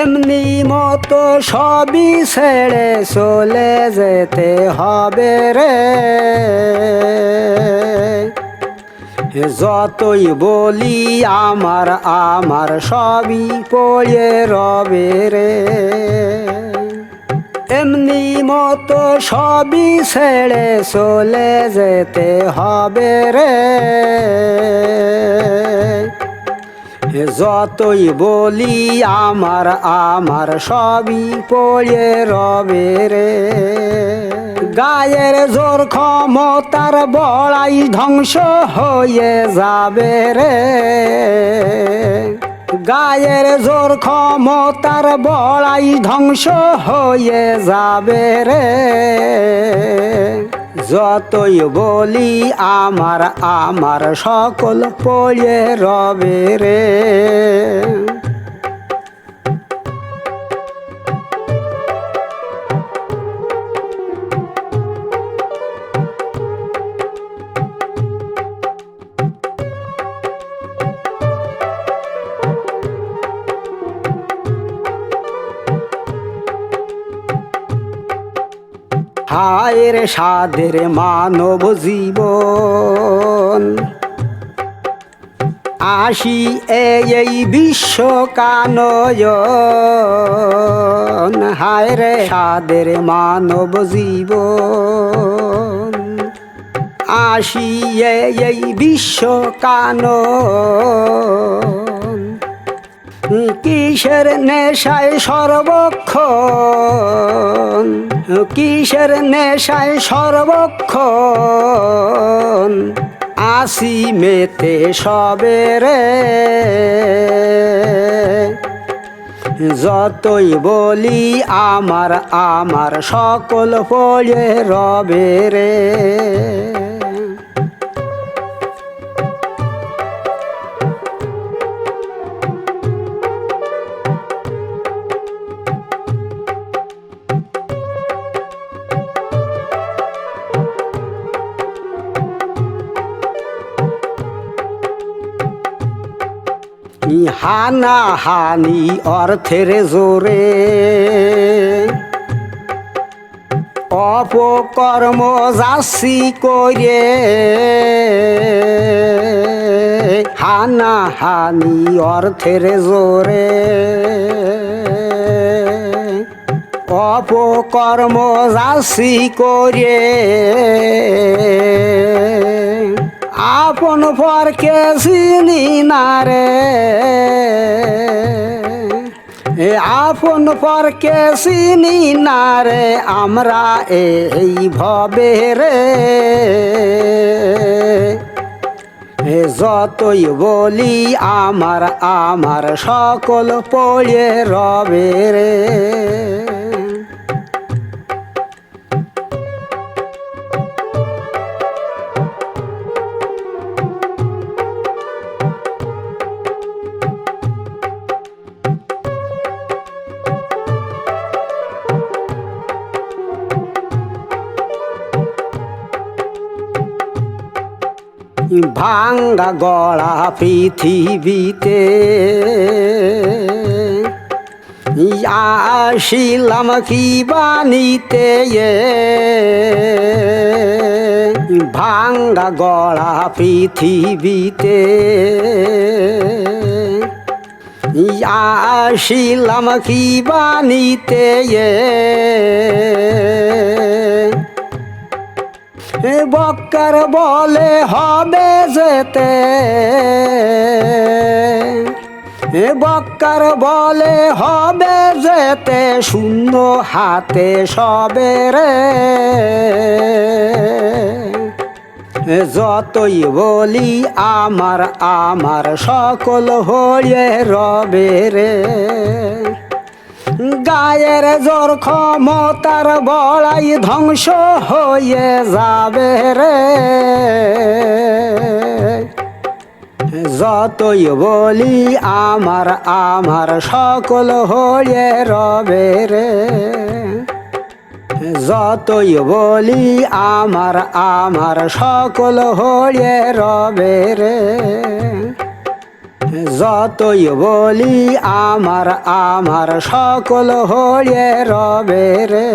এমনি মতো সবই ছেড়ে চলে যেতে হবে রে। যতই বলি আমার আমার সবই পড়ে রবে রে। এমনি মতো সবই ছেড়ে চলে যেতে হবে রে। যতই বলি, আমার আমার সবই পড়ে রবে রে। গায়ের জোর ক্ষমতার বড়াই ধ্বংস হয়ে যাবে রে। গায়ের জোর ক্ষমতার বড়াই ধ্বংস হয়ে যাবে রে। যতই বলি আমার আমার সকল পড়ে রবে রে। হায়ের সাদের মানব জীবন। আসি এই বিশ্ব কানয়ন হায় রে সাদের মানব জীবন। আসি এই বিশ্ব কানন কিসের নেশায় সর্বক্ষণ কিসের নেশায় সর্বক্ষণ? আসি মেতে সবে রে। যতই বলি আমার আমার সকল পড়ে রবে রে। হানা হানি অর্থের জোরে। অপকর্ম যাচ্ছি করে। হানা হানি অর্থের জোরে। অপকর্ম যাচ্ছি করে। আপন পরকে চিনি না রে। আপন পরকে চিনি না রে, আমরা এই ভবে রে। হে যতই বলি আমার আমার সকল পড়ে রবে রে। ভাঙ্গা গড়া পৃথিবীতে। আসিলাম কি বানিতে ভাঙ্গা গড়া পৃথিবীতে। আসিলাম কি বানিতে বক্কার বলে হবে যেতে। এ বক্কার বলে হবে যেতে, শূন্য হাতে সবে রে। যতই বলি, আমার আমার সকল হয়ে রবে রে। গায়ের জোর ক্ষমতার বড়াই ধ্বংস হয়ে যাবে রে। যতই বলি আমার আমার সকল হয়ে রবে রে। যতই বলি আমার আমার সকল হয়ে রবে রে। যতই বলি আমার আমার সকল হয়ে রবে রে।